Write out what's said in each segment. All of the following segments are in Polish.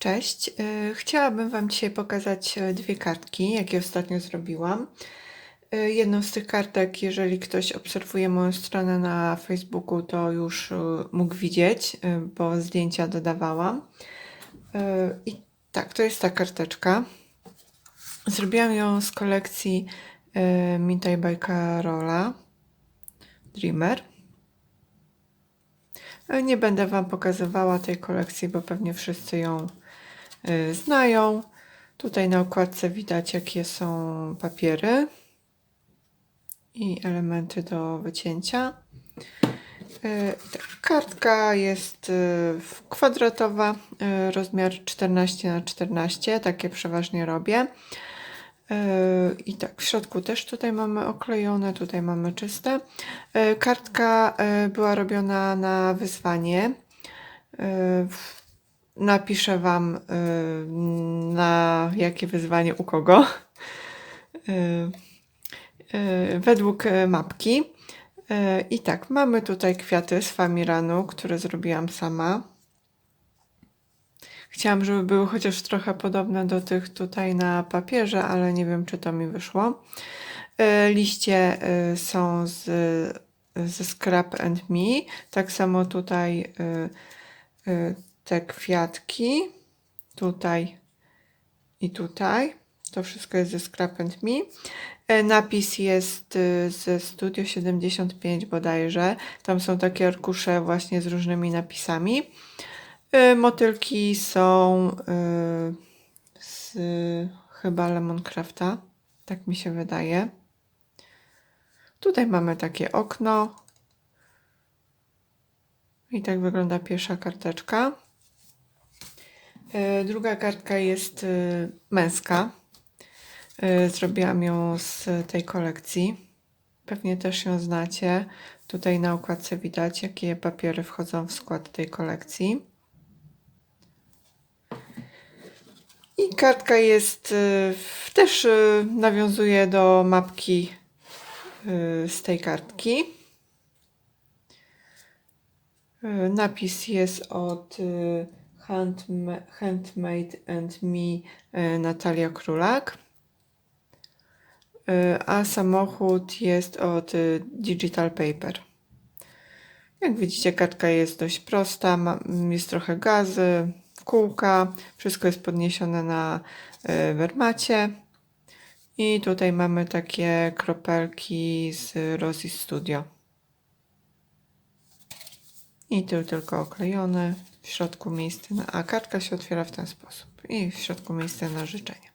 Cześć. Y, Chciałabym Wam dzisiaj pokazać e, dwie kartki, jakie ostatnio zrobiłam. Y, Jedną z tych kartek, jeżeli ktoś obserwuje moją stronę na Facebooku, to już y, mógł widzieć, bo zdjęcia dodawałam. I tak, to jest ta karteczka. Zrobiłam ją z kolekcji Mintaj by Carola Dreamer. Nie będę Wam pokazywała tej kolekcji, bo pewnie wszyscy ją znają. Tutaj na okładce widać, jakie są papiery i elementy do wycięcia. Y, tak, Kartka jest y, kwadratowa, y, rozmiar 14 na 14 takie przeważnie robię. Y, I tak, w środku też tutaj mamy oklejone, tutaj mamy czyste. Y, Kartka y, była robiona na wyzwanie. Napiszę Wam y, na jakie wyzwanie u kogo. Y, y, Według mapki. I tak, mamy tutaj kwiaty z Famiranu, które zrobiłam sama. Chciałam, żeby były chociaż trochę podobne do tych tutaj na papierze, ale nie wiem, czy to mi wyszło. Liście są z, ze Scrap and Me. Tak samo tutaj te kwiatki. Tutaj i tutaj. To wszystko jest ze Scrap and Me. E, Napis jest y, ze Studio 75 bodajże. Tam są takie arkusze właśnie z różnymi napisami. Y, Motylki są y, z chyba Lemoncrafta. Tak mi się wydaje. Tutaj mamy takie okno. I tak wygląda pierwsza karteczka. Y, Druga kartka jest y, męska. Y, Zrobiłam ją z tej kolekcji. Pewnie też ją znacie. Tutaj na okładce widać, jakie papiery wchodzą w skład tej kolekcji. I kartka jest też nawiązuje do mapki z tej kartki. Napis jest od Handma- Handmade and Me y, Natalia Królak. Y, A samochód jest od y, Digital Paper. Jak widzicie, kartka jest dość prosta, jest trochę gazy, kółka, wszystko jest podniesione na wermacie. I tutaj mamy takie kropelki z Rosy Studio. I tył tylko oklejony, w środku miejsce na... A kartka się otwiera w ten sposób. I w środku miejsce na życzenie.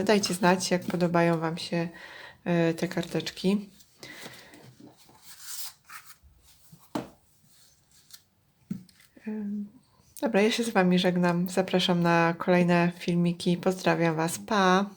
Y, Dajcie znać, jak podobają Wam się y, te karteczki. Ym, Dobra, ja się z Wami żegnam. Zapraszam na kolejne filmiki. Pozdrawiam Was. Pa!